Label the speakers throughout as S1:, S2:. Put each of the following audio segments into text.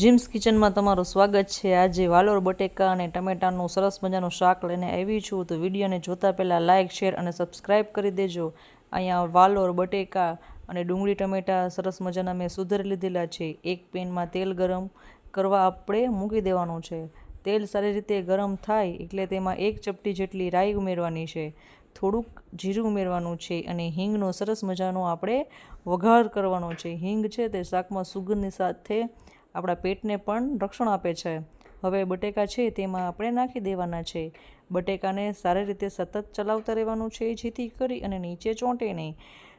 S1: Gyms કિચનમાં તમારું સ્વાગત છે. આજે વાલોર બટેકા અને ટમેટાનું સરસ મજાનું શાક લઈને આવી છું. તો વિડીયોને જોતા પહેલાં લાઇક શેર અને સબસ્ક્રાઈબ કરી દેજો. અહીંયા વાલોર બટેકા અને ડુંગળી ટમેટા સરસ મજાના મેં સુધારી લીધેલા છે. એક પેનમાં તેલ ગરમ કરવા આપણે મૂકી દેવાનું છે. તેલ સારી રીતે ગરમ થાય એટલે તેમાં એક ચપટી જેટલી રાઈ ઉમેરવાની છે. થોડુંક જીરું ઉમેરવાનું છે અને હિંગનો સરસ મજાનો આપણે વઘાર કરવાનો છે. હિંગ છે તે શાકમાં સુગંધની સાથે આપણા પેટને પણ રક્ષણ આપે છે. હવે બટેકા છે તેમાં આપણે નાખી દેવાના છે. બટેકાને સારી રીતે સતત ચલાવતા રહેવાનું છે, જેથી કરી અને નીચે ચોંટે નહીં.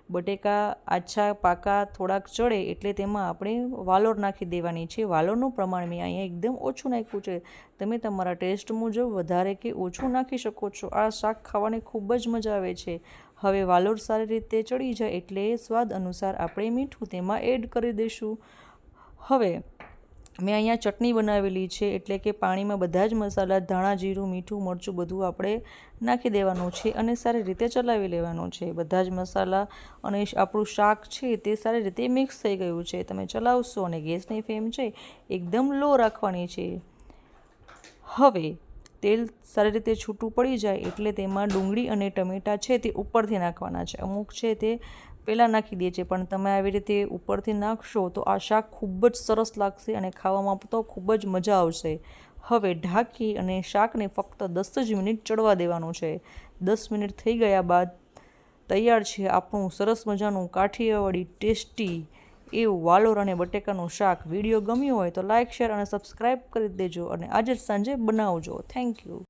S1: બટેકા આછા પાકા થોડાક ચડે એટલે તેમાં આપણે વાલોર નાખી દેવાની છે. વાલોરનું પ્રમાણ મેં અહીંયા એકદમ ઓછું નાખ્યું છે. તમે તમારા ટેસ્ટ મુજબ વધારે કે ઓછું નાખી શકો છો. આ શાક ખાવાની ખૂબ જ મજા આવે છે. હવે વાલોર સારી રીતે ચડી જાય એટલે સ્વાદ અનુસાર આપણે મીઠું તેમાં એડ કરી દઈશું. હવે મેં અહીંયા ચટણી બનાવેલી છે એટલે કે પાણીમાં બધા જ મસાલા, ધાણા, જીરું, મીઠું, મરચું બધું આપણે નાખી દેવાનું છે અને સારી રીતે ચલાવી લેવાનું છે. બધા જ મસાલા અને આપણું શાક છે તે સારી રીતે મિક્સ થઈ ગયું છે. તમે ચલાવશો અને ગેસની ફ્લેમ છે એકદમ લો રાખવાની છે. હવે તેલ સારી રીતે છૂટું પડી જાય એટલે તેમાં ડુંગળી અને ટમેટાં છે તે ઉપરથી નાખવાના છે. અમુક છે તે પહેલાં નાખી દે છે, પણ તમે આવી રીતે ઉપરથી નાખશો તો આ શાક ખૂબ જ સરસ લાગશે અને ખાવામાં તો ખૂબ જ મજા આવશે. હવે ઢાંકી અને શાકને ફક્ત દસ જ મિનિટ ચડવા દેવાનું છે. દસ મિનિટ થઈ ગયા બાદ તૈયાર છે આપણું સરસ મજાનું કાઠિયાવાડી ટેસ્ટી એવું વાલોર અને બટેકાનું શાક. વીડિયો ગમ્યું હોય તો લાઇક શેર અને સબસ્ક્રાઈબ કરી દેજો અને આજે જ સાંજે બનાવજો. Thank you.